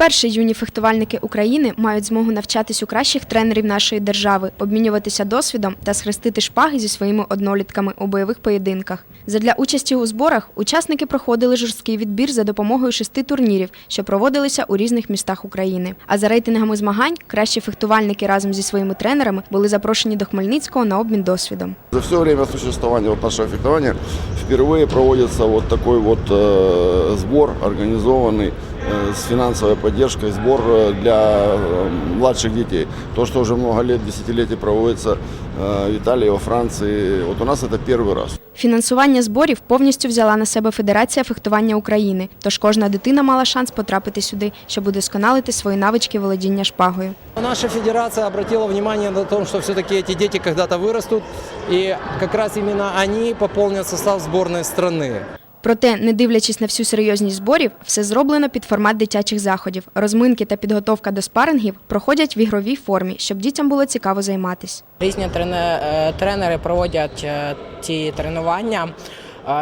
Вперше юні фехтувальники України мають змогу навчатись у кращих тренерів нашої держави, обмінюватися досвідом та схрестити шпаги зі своїми однолітками у бойових поєдинках. Задля участі у зборах учасники проходили жорсткий відбір за допомогою шести турнірів, що проводилися у різних містах України. А за рейтингами змагань кращі фехтувальники разом зі своїми тренерами були запрошені до Хмельницького на обмін досвідом. За все время существования вот нашего фехтования впервые проводится вот такой вот э, сбор, организованный э, с финансовой поддержкой, сбор э, для э, младших детей. То, что уже много лет, десятилетий проводится э, в Италии, во Франции, вот у нас это первый раз. Фінансування зборів повністю взяла на себе Федерація фехтування України, тож кожна дитина мала шанс потрапити сюди, щоб удосконалити свої навички володіння шпагою. Наша федерация обратила внимание на то, что все-таки эти дети когда-то вырастут, и как раз именно они пополнят состав сборной страны. Проте, не дивлячись на всю серйозність зборів, все зроблено під формат дитячих заходів. Розминки та підготовка до спарингів проходять в ігровій формі, щоб дітям було цікаво займатися. Різні е, тренери проводять е, ці тренування.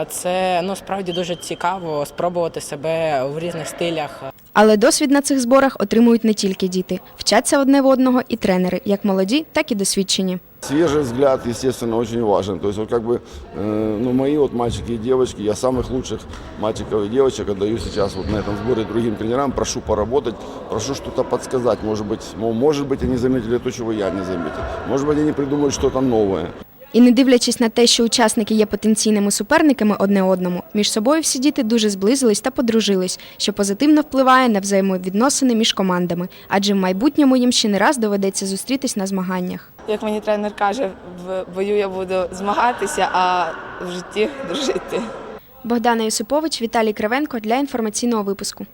Це ну справді дуже цікаво спробувати себе в різних стилях. Але досвід на цих зборах отримують не тільки діти, вчаться одне в одного і тренери, як молоді, так і досвідчені. Свежий взгляд, естественно, очень важен. То есть вот как бы, э, ну, мои вот мальчики и девочки, я самых лучших мальчиков и девочек отдаю сейчас вот на этом сборе другим тренерам, прошу поработать, прошу что-то подсказать. Может быть, мол, может быть, они заметили то, чего я не заметил. Может быть, они придумают что-то новое. І не дивлячись на те, що учасники є потенційними суперниками одне одному, між собою всі діти дуже зблизились та подружились, що позитивно впливає на взаємовідносини між командами, адже в майбутньому їм ще не раз доведеться зустрітись на змаганнях. Як мені тренер каже, в бою я буду змагатися, а в житті дружити. Богдана Юсипович, Віталій Кривенко для інформаційного випуску.